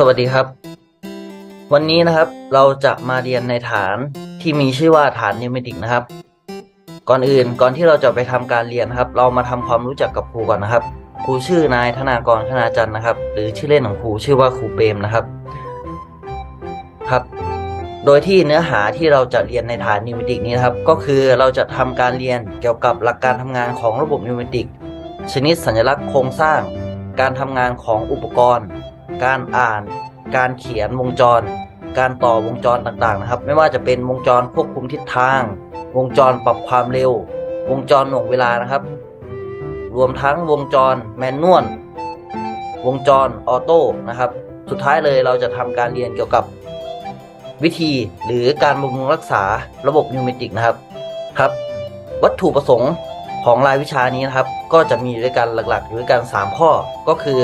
สวัสดีครับ วันนี้นะครับเราจะมาเรียนในฐานที่มีชื่อว่าฐานนิวเมติกนะครับ ก่อนอื่นก่อนที่เราจะไปทำการเรียนครับ เรามาทำความรู้จักกับครูก่อนนะครับ ครูชื่อนายธนากรธนาจันทร์นะครับ หรือชื่อเล่นของครูชื่อว่าครูเปรมนะครับครับ โดยที่เนื้อหาที่เราจะเรียนในฐานนิวเมติกนี้นะครับ ก็คือเราจะทำการเรียนเกี่ยวกับหลักการทำงานของระบบนิวเมติกชนิดสัญลักษณ์โครงสร้าง การทำงานของอุปกรณ์ การอ่าน การเขียนวงจร การต่อวงจรต่างๆนะครับ ไม่ว่าจะเป็นวงจรควบคุมทิศทาง วงจรปรับความเร็ว วงจรหน่วงเวลานะครับ รวมทั้งวงจรแมนนวลวงจรออโต้นะครับ สุดท้ายเลยเราจะทำการเรียนเกี่ยวกับวิธีหรือการบำรุงรักษาระบบนิวเมติกนะครับครับ วัตถุประสงค์ ของรายวิชานี้นะครับ ก็จะมีด้วยกันหลักๆอยู่ด้วยกัน 3 ข้อก็คือ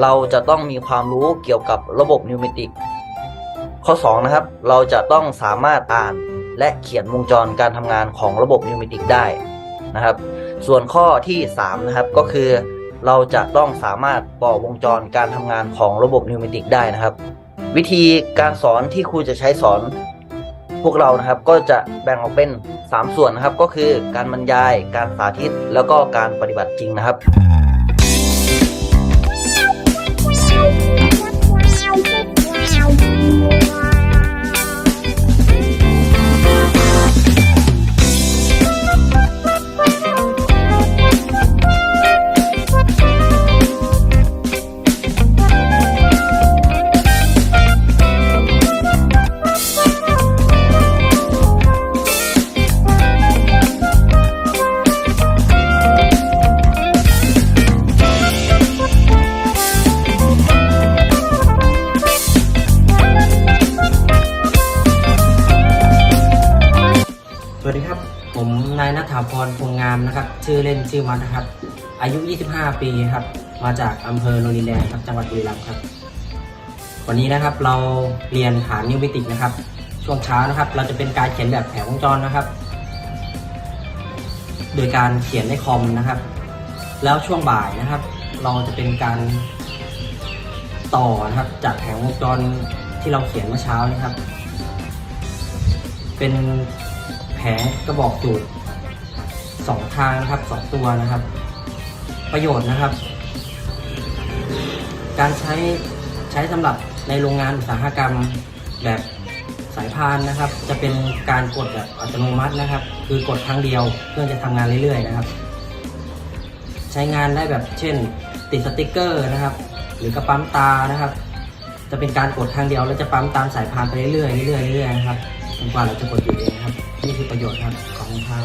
เราจะต้องมีความรู้เกี่ยวกับระบบนิวเมติก ข้อ 2 นะครับ เราจะต้องสามารถอ่านและเขียนวงจรการทำงานของระบบนิวเมติกได้นะครับ ส่วนข้อที่ 3 นะครับก็คือ เราจะต้องสามารถต่อวงจรการทำงานของระบบนิวเมติกได้นะครับ วิธีการสอนที่ครูจะใช้สอน พวกเรานะครับก็จะแบ่งออกเป็น 3 ส่วนนะครับ ก็คือการบรรยาย การสาธิต แล้วก็การปฏิบัติจริงนะครับ วัสดีครับ ผมนายนัฐาพรพงงามนะครับ ชื่อเล่นชื่อมัดนะครับ อายุ 25 ปีครับ มาจากอำเภอโนนดินแดงครับ จังหวัดบุรีรัมย์ครับ วันนี้นะครับเราเรียนฐานนิวเมติกนะครับ ช่วงเช้านะครับ เราจะเป็นการเขียนแบบแผงวงจรนะครับ โดยการเขียนในคอมนะครับ แล้วช่วงบ่ายนะครับ เราจะเป็นการต่อนะครับ จากแผงวงจรที่เราเขียนเมื่อเช้านี้ครับ เป็น ผงกระบอกจูดสองทางนะครับสองตัวนะครับ ประโยชน์นะครับ การใช้ใช้สำหรับในโรงงานอุตสาหกรรมแบบสายพานนะครับ จะเป็นการกดแบบอัตโนมัตินะครับ คือกดครั้งเดียวเครื่องจะทำงานเรื่อยๆนะครับ ใช้งานได้แบบเช่น ติดสติกเกอร์นะครับ หรือกระปั๊มตานะครับ จะเป็นการกดครั้งเดียวแล้วจะปั๊มตามสายพานไปเรื่อยๆเรื่อยๆเรื่อยๆนะครับจนกว่าเราจะกดหยุดเองครับ นี่คือประโยชน์ครับของทาง